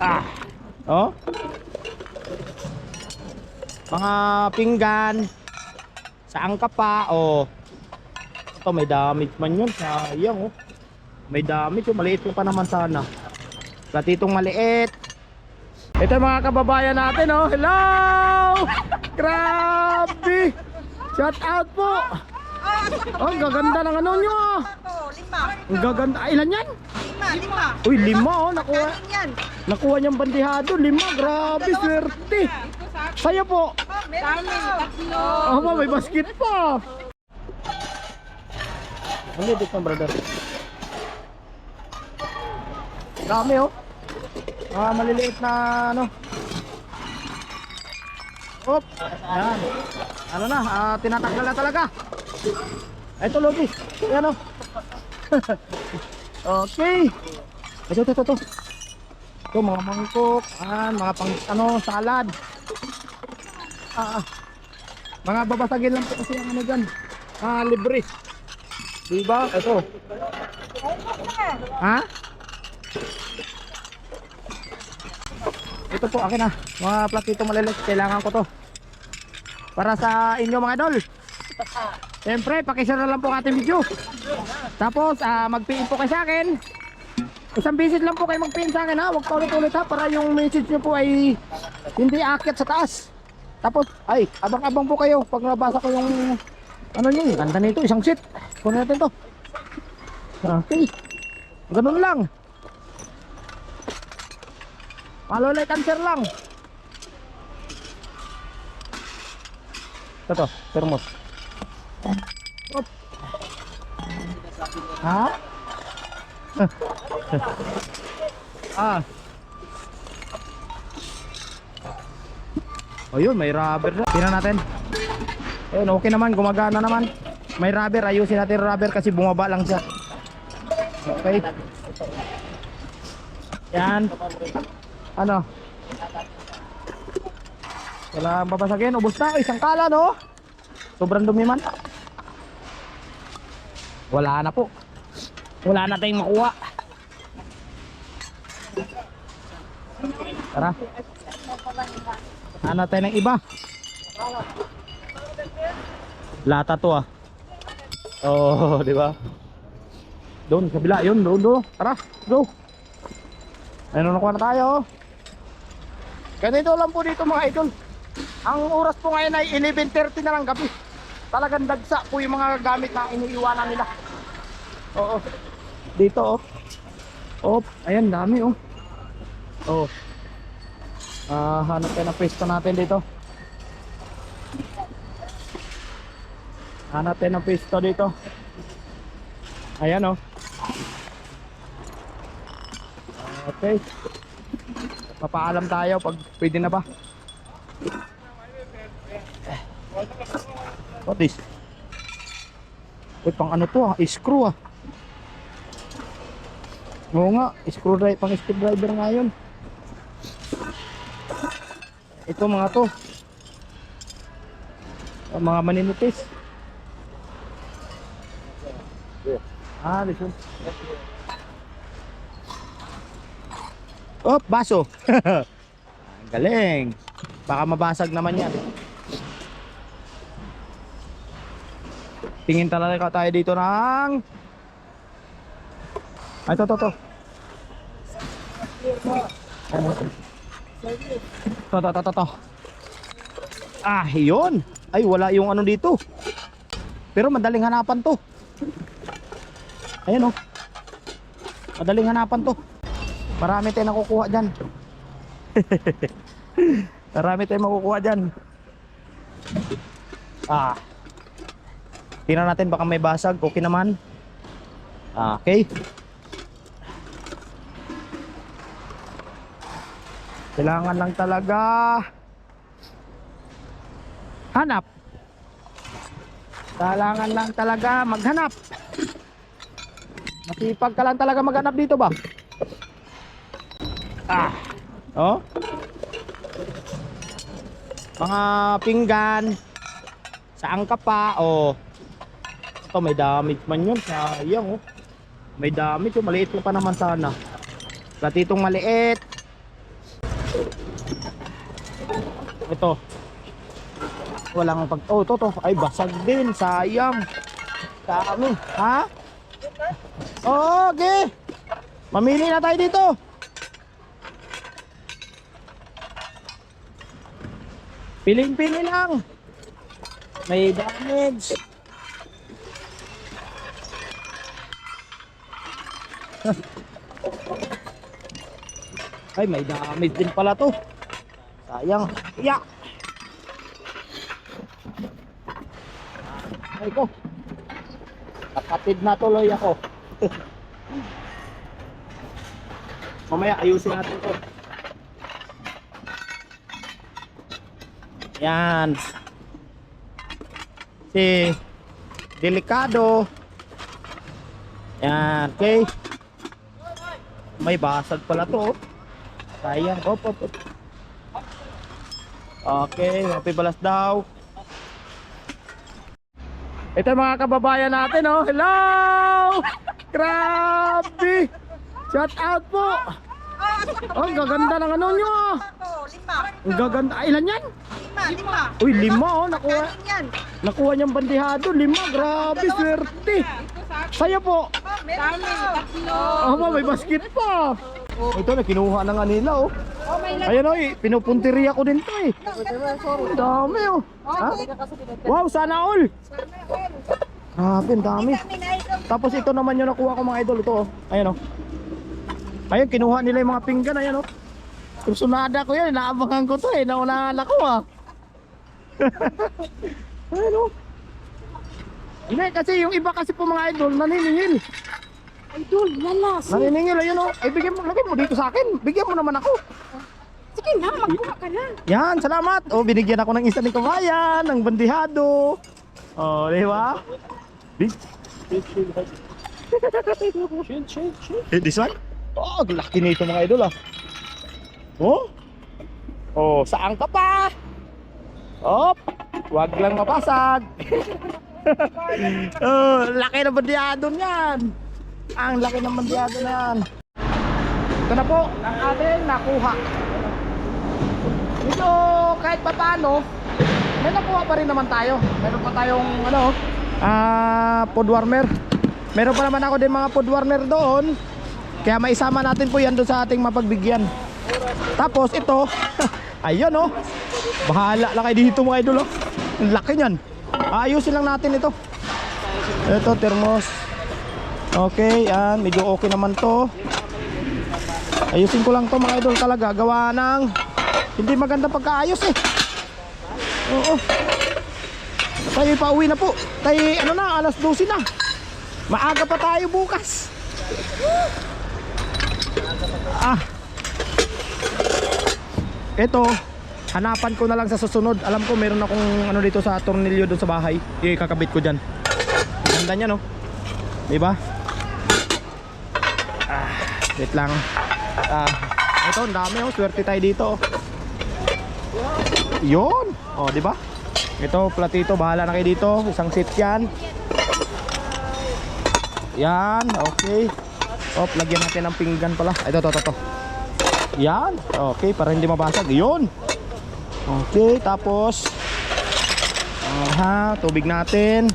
Ah. Oh. Mga pinggan. Saan ka pa? Oh. Ito may damage man yun. Sayang oh. May damage oh. Maliit ko pa naman sana. Platitong maliit. Ito mga kababayan natin oh. Hello! Grabe! Shout out po! Oh, ang gaganda ng ano nyo lima. Ang gaganda. Ilan yan? Lima, lima. Uy, lima oh. Nakuha. Kanin yan. Nakuha niyang bandihado. Lima. Grabe, swerte. Sa'yo po. Meron tatlo. Ah, ba, may basket pa. Ano dito brother? Dami oh. Ah, maliliit na ano. Op. Ayan. Ano na, ah, tinatanggal na talaga. Ito, Logi. Ayan oh. okay. Ito, ito, ito, ito. Ito, mga mangkok. Ayan, mga pang, ano, salad. Ah, ah. Mga babasagin lang po kasi ang ano dyan. Ah, libre. Diba? Ito. Ha? Ito po, akin na. Mga platito maliliit. Kailangan ko to. Para sa inyo mga idol. Siyempre, pakishare na lang po ang ating video. Tapos, ah, mag-PM po kayo sa akin. Isang visit lang po kayo mag-PM sa akin ha. Huwag paulit-ulit ha. Para yung message nyo po ay hindi akit sa taas. Tapos, ay, abang-abang po kayo pag nabasa ko yung ano nyo, ganda nito, isang sheet. Kunin natin to. Okay. Ganun lang. Follow, like, share lang. Ito to, thermos. Ha? ah. O yun, may rubber na. Tingnan natin. Ayun, okay naman, gumagana naman. May rubber, ayusin natin yung rubber kasi bumaba lang siya. Okay. Yan. Ano? Wala babasagin, ubos na. Isang kala, no? Sobrang dumi man. Wala na po. Wala na tayong makuha. Tara. Hanap tayo ng iba. Lata to ah. Oh, di ba? Doon, kabila, yun, doon, doon. Tara, go. Ayun, nakuha na tayo. Ganito lang po dito mga idol. Ang oras po ngayon ay 11.30 na lang gabi. Talagang dagsa po yung mga gamit na iniiwanan nila. Oo. Dito oh. Oh, ayan dami oh. Oh. Ah, hanap tayo ng pwesto natin dito. Hanap tayo ng pwesto dito. Ayan oh. Okay. Papaalam tayo pag pwede na ba. What is? Uy, pang ano to ah? Screw ah. Oo nga, screwdriver, pang screwdriver nga yun. Ito mga to. Ang mga maninipis. Ah, listen. Oh, baso. Ang Galing. Baka mabasag naman yan. Tingin talaga tayo dito ng Ay, to, to, to. To, to, to, to, to. Ah, yun. Ay, wala yung ano dito. Pero madaling hanapan to. Ayan oh. Madaling hanapan to. Marami tayong nakukuha dyan. Marami tayong makukuha dyan. Ah. Tingnan natin baka may basag. Okay naman. Okay. Kailangan lang talaga hanap. Kailangan lang talaga maghanap. Masipag ka lang talaga maghanap dito ba? Ah. Oh. Mga pinggan. Saan ka pa? Oh. Ito may damage man yun. Sayang oh. May damage oh. Maliit pa naman sana. Platitong maliit. Ito. Walang pag... Oh, to, to. Ay, basag din. Sayang. Dami. Ha? Oo, okay. Mamili na tayo dito. Piling-pili lang. May damage. Ay, may damage din pala to. Sayang. Iya. Ay ko. Kapatid na tuloy ako. Mamaya ayusin natin to. Yan. Si Delikado. Yan, okay. May basag pala to. Oh. Sayang. Op, op, op. Okay, happy balas daw. Ito mga kababayan natin, oh. Hello! Grabe! Shout out po! Oh, ang gaganda ng ano nyo. Oh, lima. Ang gaganda. Ah, ilan yan? Lima, lima. Uy, lima, oh. Nakuha, nakuha niyang bandihado. Lima, grabe, swerte. Sa'yo po. Oh, meron pa. Tatlo. Oh, ma, may basket pa. Ito na, kinuha na nga nila, oh. Oh, Ayan, oh, eh, pinupunteriya ko din to, eh. Ang dami, oh. Ha? Wow, sana all. Grabe, ang dami. Tapos ito naman yung nakuha ko mga idol. Ito, oh. Ayan, oh. Ayun, kinuha nila yung mga pinggan. Ayan, oh. Kursunada ko yan. Inaabangan ko to, eh. Naunahan ako, ah. Ayan, oh. Hindi, kasi yung iba kasi po mga idol, naniningil. Idol, lalas. Naniningil, ayun, oh. Ay, bigyan mo, lagay mo dito sa akin. Bigyan mo naman ako. Sige na, magkuha ka na. Yan, salamat. Oh, binigyan ako ng isa ni kabayan, ng bandihado. Oh, di ba? Big. Eh, this one? Oh, laki nito mga idol ah. Oh. Oh, saan ka pa? Op, wag lang mapasag. oh, laki ng bandihado niyan. Ang laki ng bandihado na yan. Ito na po, ang ating nakuha. Medyo kahit pa paano, may nakuha pa rin naman tayo. Meron pa tayong ano, ah, pod warmer. Meron pa naman ako din mga pod warmer doon. Kaya maisama natin po yan doon sa ating mapagbigyan. Tapos ito, ayun oh. Bahala lang kayo dito mga idol oh. Ang laki niyan. Ayusin lang natin ito. Ito, thermos. Okay, yan. Medyo okay naman to. Ayusin ko lang to mga idol talaga. Gawa ng hindi maganda pagkaayos eh. Oo. Tayo pauwi na po. Tayo ano na, alas 12 na. Maaga pa tayo bukas. Ah. Ito, hanapan ko na lang sa susunod. Alam ko meron akong ano dito sa tornilyo doon sa bahay. Ikakabit ko diyan. Ganda niya no. 'Di ba? Wait lang. Ah, ito ang dami oh, swerte tayo dito. oh. Yun. Oh, 'di ba? Ito, platito, bahala na kayo dito. Isang seat 'yan. Yan, okay. Oh, lagyan natin ng pinggan pala. Ito, to, to, to. Yan, okay, para hindi mabasag. Yun. Okay, tapos Aha, tubig natin.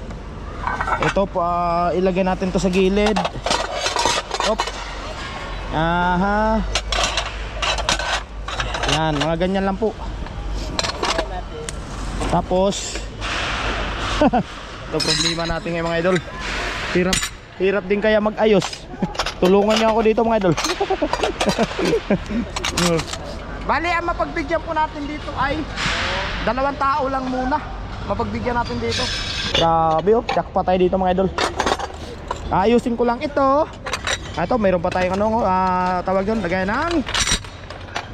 Ito pa ilagay natin to sa gilid. Op. Aha. Yan, mga ganyan lang po. Tapos Ito problema natin ngayon mga idol. Hirap, hirap din kaya mag-ayos. Tulungan niyo ako dito mga idol. Bali, ang mapagbigyan po natin dito ay dalawang tao lang muna. Mapagbigyan natin dito. Grabe oh, jackpot tayo dito mga idol. Ayusin ko lang ito. Ito, mayroon pa tayong ano, ah, tawag yun, lagay ng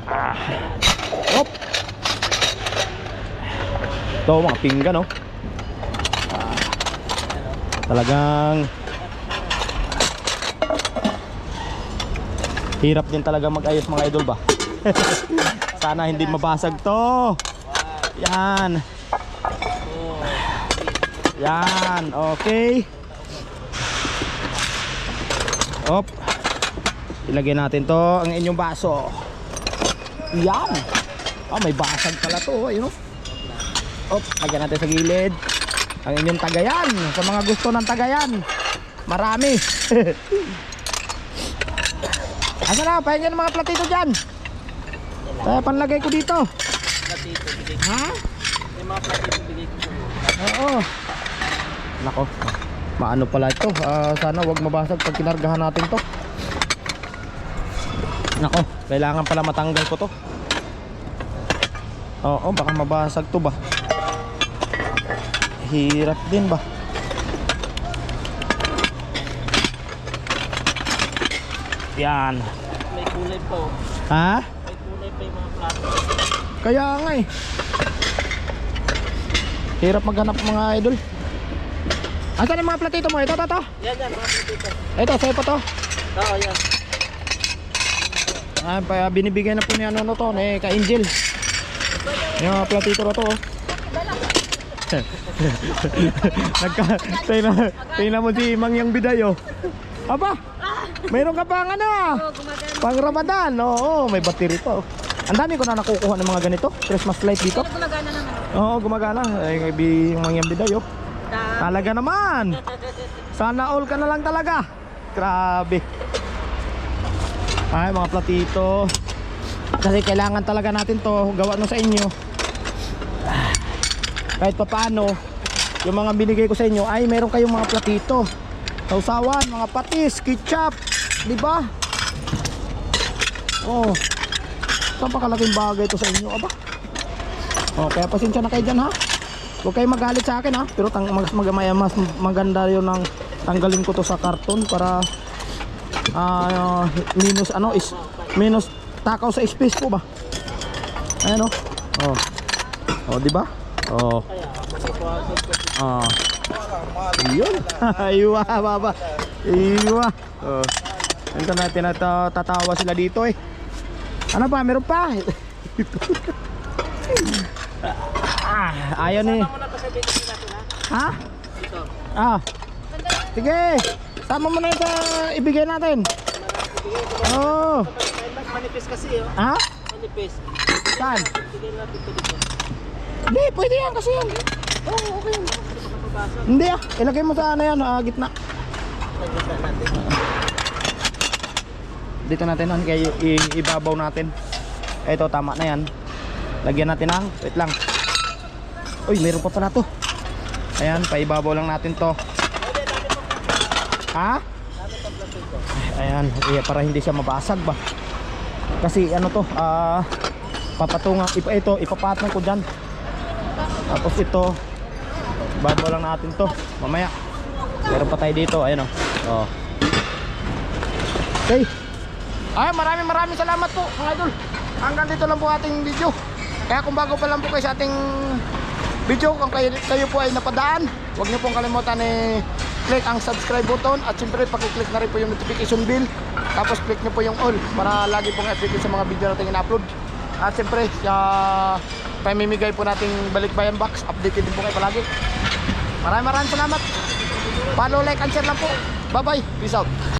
ah, op. Ito, mga pinggan oh. Ah, talagang hirap din talaga mag-ayos mga idol ba? Sana hindi mabasag to. Yan. Yan, okay. Op. Ilagay natin to ang inyong baso. Yan. Ah, may basag pala to. oh, Ayun, oh. Op, lagyan natin sa gilid. Ang inyong tagayan. Sa mga gusto ng tagayan. Marami. Asa na? Pahinggan ng mga platito dyan. Kaya panlagay ko dito. Ha? Oo. Nako. Maano pala ito. Ah, sana wag mabasag pag kinargahan natin to. Nako, kailangan pala matanggal ko to. Oo, baka mabasag to ba. Hirap din ba? Yan. May kulay pa oh. Ha? May kulay pa yung mga plato. Kaya nga eh. Hirap maghanap mga idol. Asan yung mga platito mo? Ito, ito, ito. Yan yan, mga platito. Ito, sa'yo pa to. Oo, yan. Ah, pa binibigay na po ni ano no to, ni ka Angel. Yung mga platito na to. Oh. Nagka, tingnan, tingnan mo si Mangyang Bidayo. Aba, mayroon ka pang ano ah. Pang Ramadan, oo, may battery to. Ang dami ko na nakukuha ng mga ganito. Christmas light dito. Gumagana naman. Oo, gumagana. Ay, bi yung Mangyang Bidayo. Talaga naman. Sana all ka na lang talaga. Grabe. Ay, mga platito. Kasi kailangan talaga natin to gawa no sa inyo. Ah, Kahit pa paano, yung mga binigay ko sa inyo ay meron kayong mga platito. Sausawan, mga patis, ketchup, di ba? Oh. Saan pa kalaking bagay to sa inyo, aba? Oh, kaya pasensya na kayo dyan ha. Huwag kayo magalit sa akin ha. Pero tang, mas, mag, may- mas maganda yun ng tanggalin ko to sa karton para ah minus ano is minus takaw sa space po ba? Ayan o. Oh. Oh, di ba? Oh. Ah. Yun. Iwa, baba. Iwa. Oh. Ito natin na tatawa sila dito eh. Ano pa? Meron pa? ah, ayaw ni. Ha. Ah. Sige. Sama mo na ito ibigay natin. Oh. Manipis kasi oh. Ha? Manipis. Saan? Hindi, pwede yan kasi yan. Oh, okay. yan. Hindi ah. Ilagay mo sa ano yan, ah, gitna. Dito natin ang kay i- ibabaw natin. Ito tama na yan. Lagyan natin ng wait lang. Uy, meron pa pala to. Ayan, paibabaw lang natin to. Ha? Ayan, eh, para hindi siya mabasag ba. Kasi ano to, ah papatungan ipa ito, ipapatong ko diyan. Tapos ito, babaw lang natin to mamaya. Meron pa tayo dito, ayan oh. Oh. Okay. Ay, maraming maraming salamat po mga idol. Hanggang dito lang po ating video. Kaya kung bago pa lang po kayo sa ating video, kung kayo, kayo po ay napadaan, huwag niyo pong kalimutan ni click ang subscribe button at siyempre pakiclick na rin po yung notification bell. Tapos click niyo po yung all para lagi pong updated sa mga video natin in-upload. At siyempre sa pamimigay po nating balikbayan box updated din po kayo palagi. Maraming maraming salamat. Follow like and share lang po. Bye bye peace out